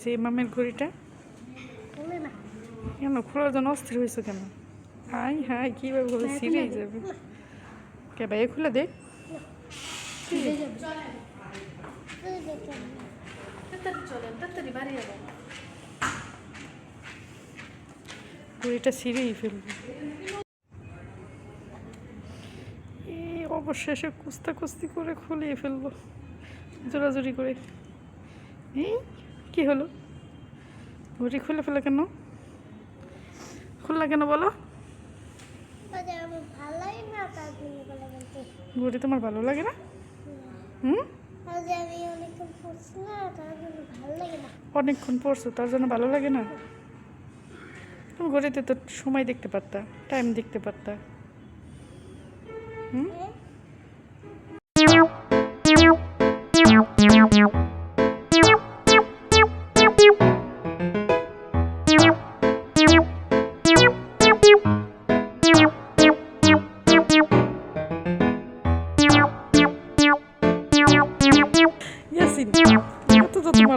সেই মামের ঘড়িটা? কেন? খোলার জন্য অস্থির হয়েছে কেন? হাই হাই কীভাবে বলে সিরিয়ে যাবে? কে ভাই খুলে দে। ঘড়িটা সিরিয়েই ফেলবে। অবশেষে কুস্তা কুস্তি করে খুলিয়ে ফেলল। জোরাজুরি করে। এই কি হলো? ঘড়ি খুলে ফেলে কেন? খুললা কেন বলো? ঘড়ি তোমার ভালো লাগে না? হুম? আমি অনেকক্ষণ পড়ছি তার জন্য ভালো অনেকক্ষণ পড়ছো তার জন্য ভালো লাগে না? তুমি ঘড়িতে তো সময় দেখতে পারতা টাইম দেখতে পারতা। হুম? এত তো কেন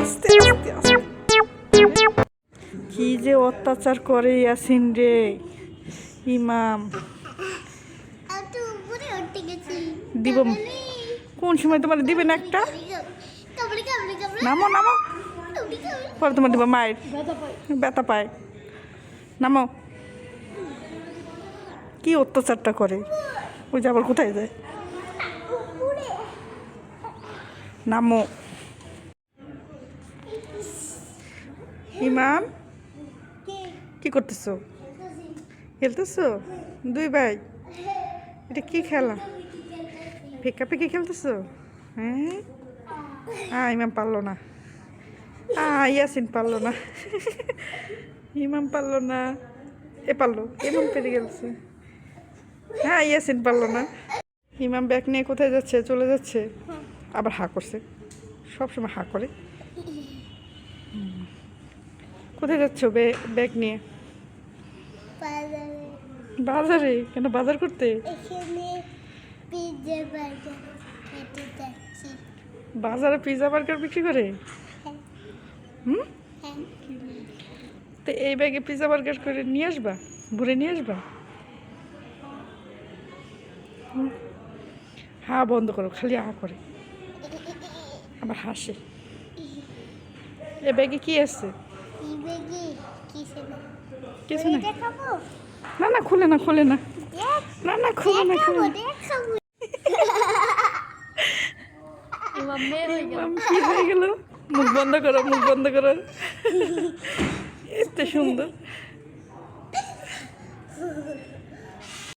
আস্তে আস্তে আস্তে। কি যে অত্যাচার করে ইয়াসিন রে, ইমাম। দিব। কোন সময় তোমার দিবেন একটা? নামো নামো। পরে তোমার দিব, মায়ের। ব্যথা পায়। নামো। কি অত্যাচারটা করে? ওই যে আবার কোথায় যায়? নামো। ইমাম, কে করতেছো? খেলতেছো? দুই ভাই। এটা কি খেলা? ফেকা ফেকি খেলতেছো? হ্যাঁ? হ্যাঁ ইমাম পারল না। আহ, ইয়াসিন পারল না। ইমাম পারল না। এ পারল। ইমাম পেরে গেছে। হ্যাঁ ইয়াসিন পারল না। ইমাম ব্যাগ নিয়ে কোথায় যাচ্ছে চলে যাচ্ছে? আবার হা করছে। সবসময় হা করে। কোথায় যাচ্ছ ব্যাগ নিয়ে? বাজারে। কেন বাজার করতে? বাজারে পিৎজা বার্গার বিক্রি করে? হ্যাঁ। হুম? হ্যাঁ। তো এই ব্যাগে পিৎজা বার্গার করে নিয়ে আসবা? ভরে নিয়ে আসবা। হা বন্ধ করো খালি হা করে। আবার হাসে। এ ব্যাগে কি আছে? না। কিছু না। না না খুলে না খুলে না। না না খুলে না খুলে কি হয়ে গেল? মুখ বন্ধ করো মুখ বন্ধ করো। এত সুন্দর।